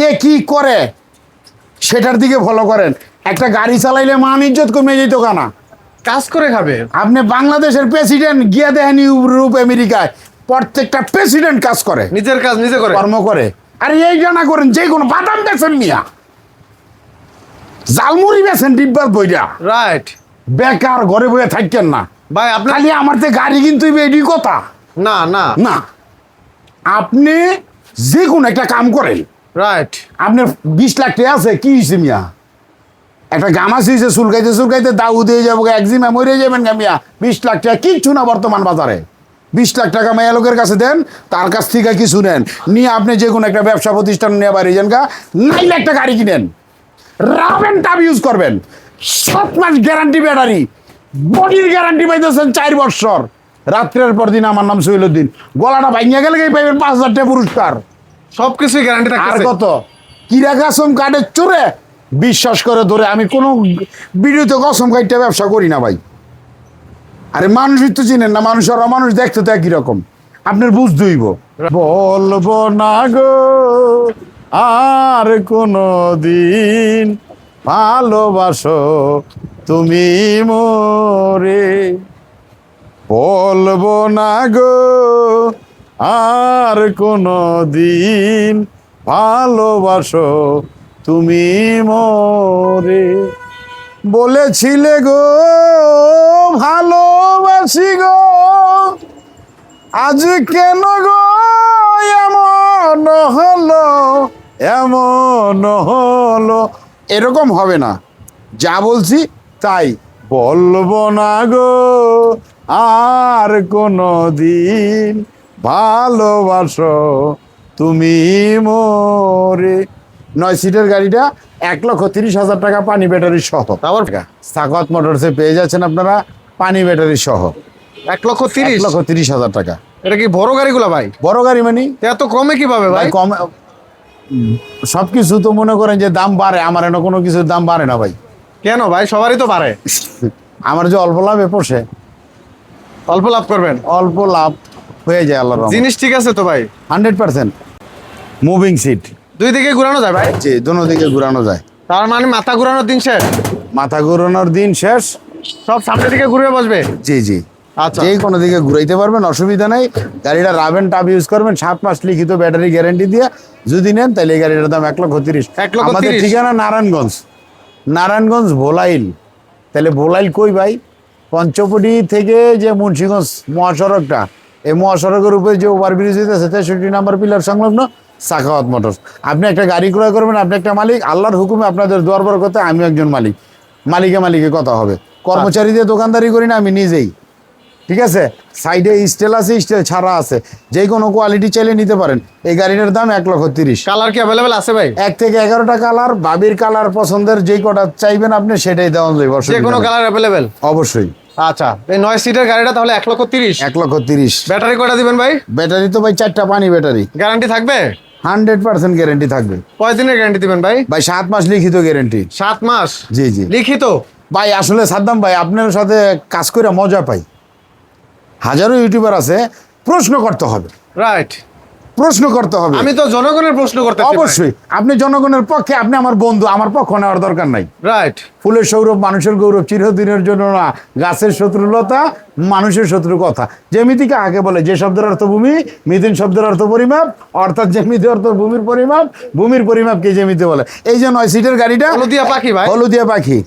কে কি করে সেটার দিকে ফলো করেন। একটা গাড়ি চালাইলে মান ইজ্জত কমে যেত কানা। কাজ করে খাবে। আপনি বাংলাদেশের প্রেসিডেন্ট গিয়া দেখেন ইউরোপ আমেরিকায় প্রত্যেকটা প্রেসিডেন্ট কাজ করে। নিজের কাজ নিজে করে। কর্ম করে। আরে এই জানা করেন যে কোনো বাদাম বেছেন মিয়া। জালমুড়ি বেছেন ডিব্বার বইটা রাইট বেকার ঘরে বইয়া থাকেন না। ভাই আপনার খালি আমার তো গাড়ি কিন্তু এডি কথা। না না। না। আপনি যে কোনো একটা কাম করেন। রাইট আপনার বিশ লাখ টাকা আছে, কি হয়েছে মিয়া? একটা গামাস হয়েছে চুলকাইতে চুলকাইতে দাউ দিয়ে যাব, একজিমা মরে যাবেন গা মিয়া। বিশ লাখ টাকা কিচ্ছু না বর্তমান বাজারে। বিশ লাখ টাকা মেয়া লোকের কাছে দেন, তার কাছ থেকে কিছু নেন। নিয়ে আপনি যে কোনো একটা ব্যবসা প্রতিষ্ঠান নিয়ে বাড়ি যান গা নাইলে একটা গাড়ি কিনেন। রাবেন টাব ইউজ করবেন। সাত মাস গ্যারান্টি ব্যাটারি বডির গ্যারান্টি পাইতেছেন চার বছর। রাত্রের পর দিন আমার নাম সহিলুদ্দিন গলাটা ভাঙিয়া গেলে পাইবেন? পাঁচ হাজার টাকা পুরস্কার। সবকিছুই গ্যারান্টি থাকে আর কত? কিরা কাসম কার্ডের চোরে। বিশ্বাস করে ধরে আমি কোনো ভিডিওতে কসম কাইটটা ব্যবসা করি না ভাই। আরে মানুষই তো চিনেন না মানুষ আর মানুষ দেখতে তো একই রকম। আপনার বুঝতে হইব বলব না গো আর কোনো দিন ভালোবাসো তুমি মোরে। বলব না গো আর কোনো দিন ভালোবাসো তুমি মোরে। বলেছিলে গো, ভালোবাসি গো। আজ কেন গো এমন হলো এমন হলো। এরকম হবে না, যা বলছি তাই। বলব না গো, আর কোনো দিন ভালোবাসো তুমি মোরে। নয় সিটের গাড়িটা এক লক্ষ তিরিশ হাজার টাকা পানি ব্যাটারি সহ। আবার সাকত মোটরসে পেয়ে যাচ্ছেন আপনারা পানি ব্যাটারি সহ। এক লক্ষ তিরিশ? লক্ষ তিরিশ হাজার টাকা। এটা কি বড় গাড়িগুলো ভাই? বড় গাড়ি মানে? এত কমে কীভাবে ভাই? ভাই কম সব কিছু তো মনে করেন যে দাম বাড়ে আমার এনে কোনো কিছুর দাম বাড়ে না ভাই। কেন ভাই? সবারই তো বাড়ে। আমার যে অল্প লাভে পোষে। অল্প লাভ করবেন? অল্প লাভ। হয়ে যায় আল্লাহর রহমতে। জিনিস ঠিক আছে তো ভাই? Hundred percent. মুভিং সিট দুই দিকে ঘুরানো যায় ভাই? জি দোনো দিকে ঘুরানো যায়। তার মানে মাথা ঘুরানোর দিন শেষ? মাথা ঘুরানোর দিন শেষ। সব সামনের দিকে ঘুরে বসবে? জি জি। আচ্ছা। যে কোনো দিকে ঘুরাইতে পারবেন অসুবিধা নাই। গাড়িটা রাবেন টাপ ইউজ করবেন সাত মাস লিখিত ব্যাটারি গ্যারেন্টি দিয়ে। যদি নেন তাহলে এই গাড়িটার দাম এক লক্ষ তিরিশ। আমাদের ঠিকানা নারায়ণগঞ্জ। নারায়ণগঞ্জ ভোলাইল। তাহলে ভোলাইল কই ভাই? পঞ্চপটি থেকে যে মুন্সিগঞ্জ মহাসড়কটা। এই মহাসড়কের উপরে যে ওভারব্রিজ হইতেছে তেষট্টি নাম্বার পিলার সংলগ্ন সাখাওয়াত মোটরস। আপনি একটা গাড়ি ক্রয় করবেন আপনি একটা মালিক আল্লাহর হুকুমে আপনাদের দোয়ার বর করতে আমি একজন মালিক। মালিকে মালিকে কথা হবে। কর্মচারী দিয়ে দোকানদারি করি না আমি নিজেই। ঠিক আছে? সাইডে স্টেল আছে স্টেল ছাড়া আছে। যে কোনো কোয়ালিটি চাইলে নিতে পারেন। এই গাড়িটার দাম এক লক্ষ তিরিশ। কালার কি অ্যাভেলেবেল আছে ভাই? এক থেকে এগারোটা কালার বাবির কালার পছন্দের যেই কটা চাইবেন আপনি সেটাই দেওয়া যাবে যে কোনো কালার অ্যাভেলেবেল অবশ্যই। আচ্ছা এই নয় সিটের গাড়িটা তাহলে এক লক্ষ তিরিশ। এক লক্ষ তিরিশ। ব্যাটারি কয়টা দিবেন ভাই? ব্যাটারি তো ভাই চারটা পানি ব্যাটারি গ্যারান্টি থাকবে? হান্ড্রেড পার্সেন্ট গ্যারেন্টি থাকবে। কয় দিনের গ্যারান্টি দিবেন ভাই? ভাই সাত মাস লিখিত গ্যারেন্টি সাত মাস? জি জি। লিখিত? ভাই আসলে সাদ্দাম ভাই আপনার সাথে কাজ করে মজা পাই। হাজারো ইউটিউবার আছে প্রশ্ন করতে হবে। রাইট প্রশ্ন করতে হবে। আমি তো জনগণের প্রশ্ন করতে অবশ্যই। আপনি জনগণের পক্ষে আপনি আমার বন্ধু আমার পক্ষ নেওয়ার দরকার নাই। রাইট ফুলের সৌরভ মানুষের গৌরব চিরদিনের জন্য না। গাছের শত্রুলতা মানুষের শত্রু কথা। যেমিতিকে আগে বলে? যে শব্দের অর্থ ভূমি মিথুন শব্দের অর্থ পরিমাপ অর্থাৎ যেমিতি অর্থ ভূমির পরিমাপ ভূমির পরিমাপকে যেমিতি বলে? এই যে নয় সিটের গাড়িটা হলুদিয়া পাখি ভাই। হলুদিয়া পাখি।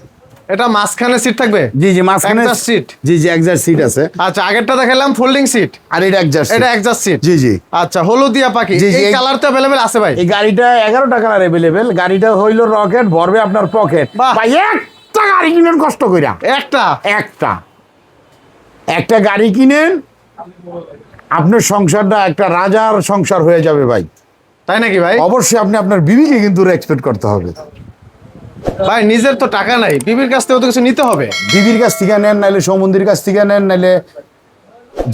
এটা মাঝখানে সিট থাকবে? জি জি মাঝখানে seat? জি জি একজাস্ট সিট আছে। আচ্ছা আগেরটা দেখালাম ফোল্ডিং সিট আর এটা একজাস্ট এটা একজাস্ট সিট জি জি। আচ্ছা হলুদিয়া পাখি এই কালার তো অ্যাভেলেবেল আছে ভাই? এই গাড়িটা এগারোটা কালার অ্যাভেলেবেল গাড়িটা হইল রকেট ভরবে আপনার পকেট ভাই একটা গাড়ি কিনেন কষ্ট কইরা। একটা? একটা। একটা গাড়ি কিনেন আপনার সংসারটা একটা রাজার সংসার হয়ে যাবে ভাই। তাই নাকি ভাই? অবশ্যই আপনি আপনার বিবিকে কিন্তু রেসপেক্ট করতে হবে। ভাই নিজের তো টাকা নাই। বিবির কাছ থেকে তো কিছু নিতে হবে। বিবির কাছ থেকে নেন নাইলে সমন্দির কাছ থেকে নেন নাইলে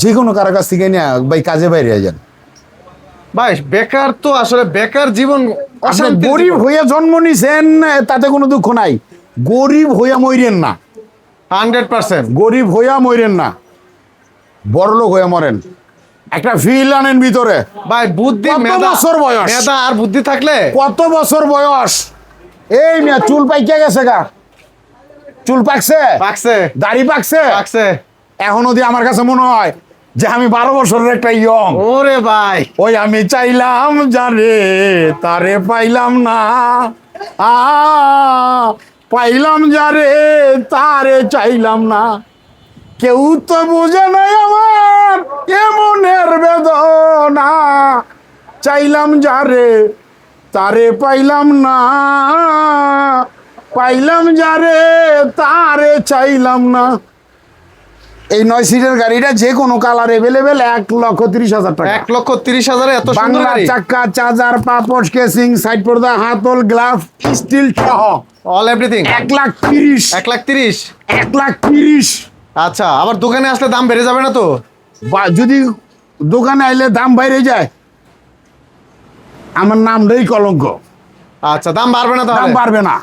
যে কোনো কারও কাছ থেকে নিয়ে ভাই কাজে বাইরে যান। ভাই বেকার তো আসলে বেকার জীবন গরিব হইয়া জন্ম নিছেন তাতে কোনো দুঃখ নাই। গরিব হইয়া মরেন না। Hundred percent. গরিব হইয়া মরেন না। বড়লোক হইয়া মরেন। একটা ফিল আনেন ভিতরে। ভাই বুদ্ধি মেধা বছর বয়স? মেধা আর বুদ্ধি থাকলে কত বছর বয়স? এই মিয়া চুল পাইকে গেছে গা। চুল পাকছে? পাকছে। দাড়ি পাকছে? পাকছে। এখন অব্দি আমার কাছে মনে হয় যে আমি বারো বছরের একটা ইয়ং। ওরে ভাই। ওই আমি চাইলাম যারে তারে পাইলাম না। আ পাইলাম যারে তারে চাইলাম না। কেউ তো বুঝে নাই আমার এমনের বেদনা। চাইলাম যারে তারে পাইলাম না। পাইলাম যারে তারে চাইলাম না। এই নয় সিটের গাড়িটা যে কোনো কালার এভেলেবেল এক লক্ষ তিরিশ হাজার টাকা। এক লক্ষ তিরিশ হাজার এত বাংলা চাক্কা চার্জার পাপড় কেসিং সাইড পর্দা হাতল গ্লাভ স্টিল সহ। অল এভরিথিং এক লাখ তিরিশ। এক লাখ তিরিশ? এক লাখ তিরিশ। আচ্ছা আবার দোকানে আসলে দাম বেড়ে যাবে না তো? বা যদি দোকানে আইলে দাম বাইরে যায়। আমার নাম নামটাই কলঙ্ক। আচ্ছা দাম বাড়বে না দাম বাড়বে না।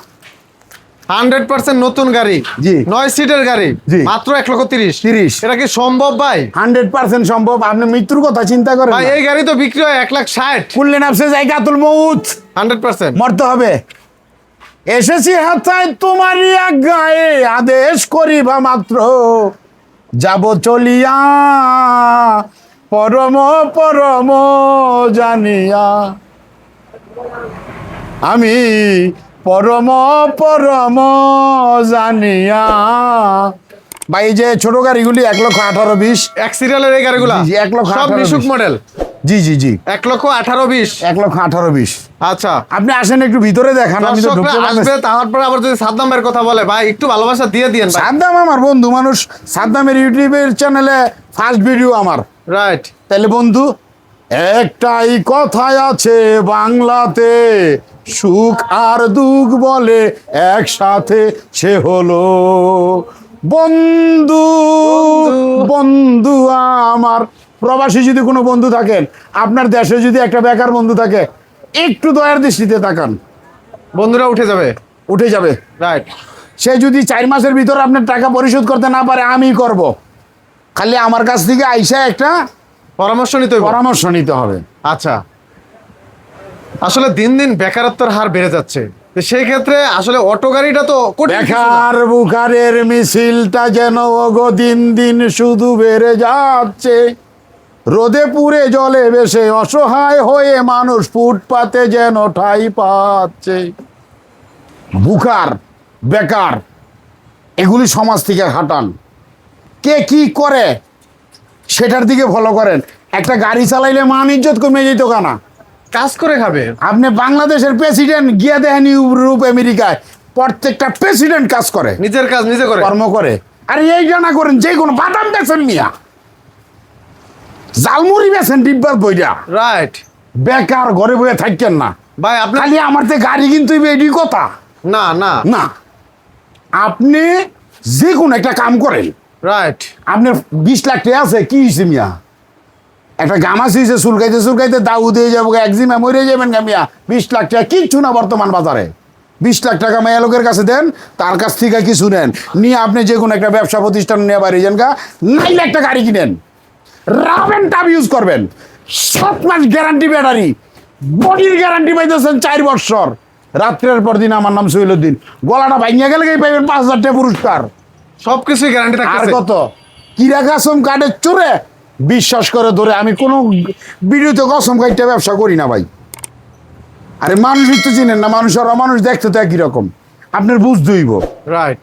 হান্ড্রেড পার্সেন্ট নতুন গাড়ি। জি। নয় সিটের গাড়ি। জি। মাত্র এক লক্ষ তিরিশ। 30 এটা কি সম্ভব ভাই? হান্ড্রেড পার্সেন্ট সম্ভব। আপনি মৃত্যুর কথা চিন্তা করেন ভাই এই গাড়ি তো বিক্রি হয় এক লাখ ষাট। কুললেন আপসে জায়গা তুল মৌত হান্ড্রেড পার্সেন্ট। মরতে হবে। এসেছি হাতায় তোমারই গায়ে আদেশ করিবা মাত্র। যাব চলিয়া। পরম পরম জানিয়া। আমি পরম পরম জানিয়া। ভাই যে ছোট গাড়িগুলি এক লক্ষ আঠারো বিশ। এক সিরিয়ালের এই গাড়িগুলা? এক লক্ষ সব মিশুক মডেল জি জি জি। এক লক্ষ আঠারো বিশ? এক লক্ষ আঠারো বিশ। আচ্ছা। আপনি আসেন একটু ভিতরে দেখান আমি তো আসবে তারপরে আবার যদি সাদ্দাম ভাইয়ের কথা বলে ভাই একটু ভালোবাসা দিয়ে দিয়েন সাদ্দাম আমার বন্ধু মানুষ। সাদ্দামের ইউটিউবের চ্যানেলে ফার্স্ট ভিডিও আমার। রাইট তাহলে বন্ধু একটাই কথাই আছে বাংলাতে সুখ আর দুঃখ বলে একসাথে সে হলো। বন্ধু বন্ধু। আমার। প্রবাসী যদি কোনো বন্ধু থাকেন আপনার দেশে যদি একটা বেকার বন্ধু থাকে একটু দয়ার দৃষ্টিতে তাকান। বন্ধুরা উঠে যাবে। উঠে যাবে। রাইট সে যদি চার মাসের ভিতর আপনার টাকা পরিশোধ করতে না পারে আমি করব। খালি আমার কাছ থেকে আইসা একটা পরামর্শ নিতে। পরামর্শ নিতে হবে। আচ্ছা। আসলে দিন দিন বেকারত্বের হার বেড়ে যাচ্ছে। সেই ক্ষেত্রে আসলে অটো গাড়িটা তো বেকার বুকারের মিছিলটা যেন ওগো দিন দিন শুধু বেড়ে যাচ্ছে। রোদে পুড়ে জলে বেশে অসহায় হয়ে মানুষ ফুটপাতে যেন ঠাই পাচ্ছে। বুকার বেকার এগুলি সমাজ থেকে হাঁটান। কে কি করে সেটার দিকে ফলো করেন। একটা গাড়ি চালাইলে মান ইজ্জত কমে যেত কানা। কাজ করে খাবে। আপনি বাংলাদেশের প্রেসিডেন্ট গিয়া দেখেন ইউরোপ আমেরিকায় প্রত্যেকটা প্রেসিডেন্ট কাজ করে। নিজের কাজ নিজে করে। কর্ম করে। আরে এই জানা করেন যে কোনো বাদাম বেছেন মিয়া। জালমুড়ি বেছেন ডিব্বার বইটা রাইট বেকার ঘরে বইয়া থাকেন না। ভাই আপনি খালি আমার তো গাড়ি কিন্তু এডি কথা। না না। না। আপনি যে কোনো একটা কাম করেন। রাইট আপনার বিশ লাখ টাকা আছে, কি হয়েছে মিয়া? একটা গামাসি হয়েছে চুলকাইতে চুলকাইতে দাউ দিয়ে যাব, একজিমা মরে যাবেন গা মিয়া। বিশ লাখ টাকা কিচ্ছু না বর্তমান বাজারে। বিশ লাখ টাকা মেয়া লোকের কাছে দেন, তার কাছ থেকে কিছু নেন। নিয়ে আপনি যে কোনো একটা ব্যবসা প্রতিষ্ঠান নিয়ে বাড়ি যান গা নাইলে একটা গাড়ি কিনেন। রাবেন টাব ইউজ করবেন। সাত মাস গ্যারান্টি ব্যাটারি বডির গ্যারান্টি পাইতেছেন চার বছর। রাত্রের পর দিন আমার নাম সহিলুদ্দিন গলাটা ভাঙিয়া গেলে পাইবেন? পাঁচ হাজার টাকা পুরস্কার। সবকিছুই গ্যারান্টি থাকে আর কত? কিরা কাসম কাটে চোরে বিশ্বাস করে ধরে আমি কোনো ভিডিওতে কসম কাঠটা ব্যবসা করি না ভাই। আরে মানুষ তো চিনেন না মানুষ আর মানুষ দেখতে তো একই রকম। আপনার বুঝ দইব রাইট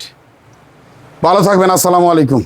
ভালো থাকবেন আসসালামু আলাইকুম।